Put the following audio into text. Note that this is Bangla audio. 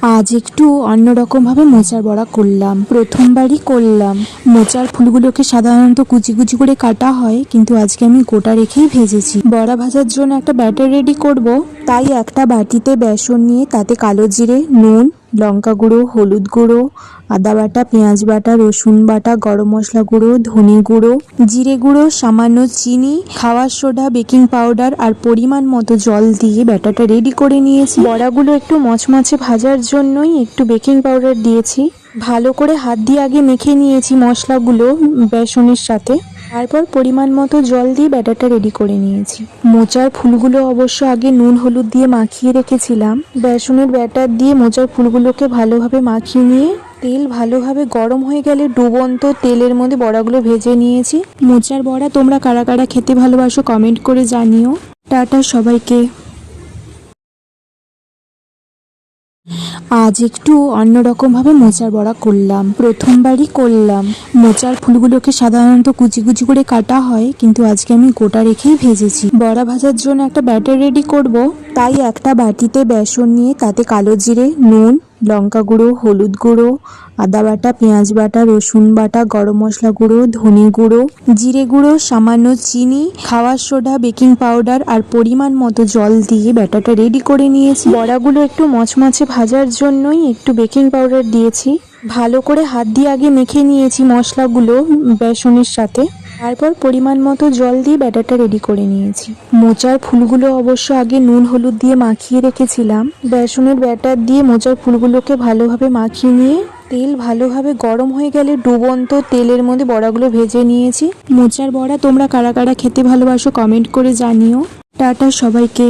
আজ একটু অন্যরকমভাবে মোচার বড়া করলাম। প্রথমবারই করলাম। মোচার ফুলগুলোকে সাধারণত কুচি কুচি করে কাটা হয়, কিন্তু আজকে আমি গোটা রেখেই ভেজেছি। বড়া ভাজার জন্য একটা ব্যাটার রেডি করব। তাই একটা বাটিতে বেসন নিয়ে তাতে কালো জিরে, নুন লঙ্কা গুঁড়ো, হলুদ গুঁড়ো, আদা বাটা, পেঁয়াজ বাটা, রসুন বাটা, গরম মশলা গুঁড়ো, ধনে গুঁড়ো, জিরে গুঁড়ো, সামান্য চিনি, খাওয়ার সোডা, বেকিং পাউডার আর পরিমাণ মতো জল দিয়ে ব্যাটারটা রেডি করে নিয়েছি। বড়াগুলো একটু মচমচে ভাজার জন্যই একটু বেকিং পাউডার দিয়েছি। ভালো করে হাত দিয়ে আগে মেখে নিয়েছি মশলাগুলো বেসনের সাথে। তারপর পরিমাণ মতো জল দিয়ে ব্যাটারটা রেডি করে নিয়েছি। মোচার ফুলগুলো অবশ্য আগে নুন, হলুদ দিয়ে মাখিয়ে রেখেছিলাম। বেসনের ব্যাটার দিয়ে মোচার ফুলগুলোকে ভালোভাবে মাখিয়ে নিয়ে তেল ভালোভাবে গরম হয়ে গেলে ডুবন্ত তেলের মধ্যে বড়াগুলো ভেজে নিয়েছি। মোচার বড়া তোমরা কারা কারা খেতে ভালোবাসো কমেন্ট করে জানিও। টাটা সবাইকে। আজ একটু অন্যরকমভাবে মোচার বড়া করলাম। প্রথমবারই করলাম। মোচার ফুলগুলোকে সাধারণত কুচি কুচি করে কাটা হয়, কিন্তু আজকে আমি গোটা রেখেই ভেজেছি। বড়া ভাজার জন্য একটা ব্যাটার রেডি করব। তাই একটা বাটিতে বেসন নিয়ে তাতে কালো জিরে, নুন লঙ্কা গুঁড়ো, হলুদ গুঁড়ো, আদা বাটা, পেঁয়াজ বাটা, রসুন বাটা, গরম মশলা গুঁড়ো, ধনে গুঁড়ো, জিরে গুঁড়ো, সামান্য চিনি, খাওয়ার সোডা, বেকিং পাউডার আর পরিমাণ মতো জল দিয়ে ব্যাটারটা রেডি করে নিয়েছি। বড়াগুলো একটু মচমচে ভাজার জন্যই একটু বেকিং পাউডার দিয়েছি। ভালো করে হাত দিয়ে আগে মেখে নিয়েছি মশলাগুলো বেসনের সাথে। তারপর পরিমাণ মতো জল দিয়ে ব্যাটারটা রেডি করে নিয়েছি। মোচার ফুলগুলো অবশ্য আগে নুন, হলুদ দিয়ে মাখিয়ে রেখেছিলাম। বেসনের ব্যাটার দিয়ে মোচার ফুলগুলোকে ভালোভাবে মাখিয়ে নিয়ে তেল ভালোভাবে গরম হয়ে গেলে ডুবন্ত তেলের মধ্যে বড়াগুলো ভেজে নিয়েছি। মোচার বড়া তোমরা কারা কারা খেতে ভালোবাসো কমেন্ট করে জানিও। টাটা সবাইকে।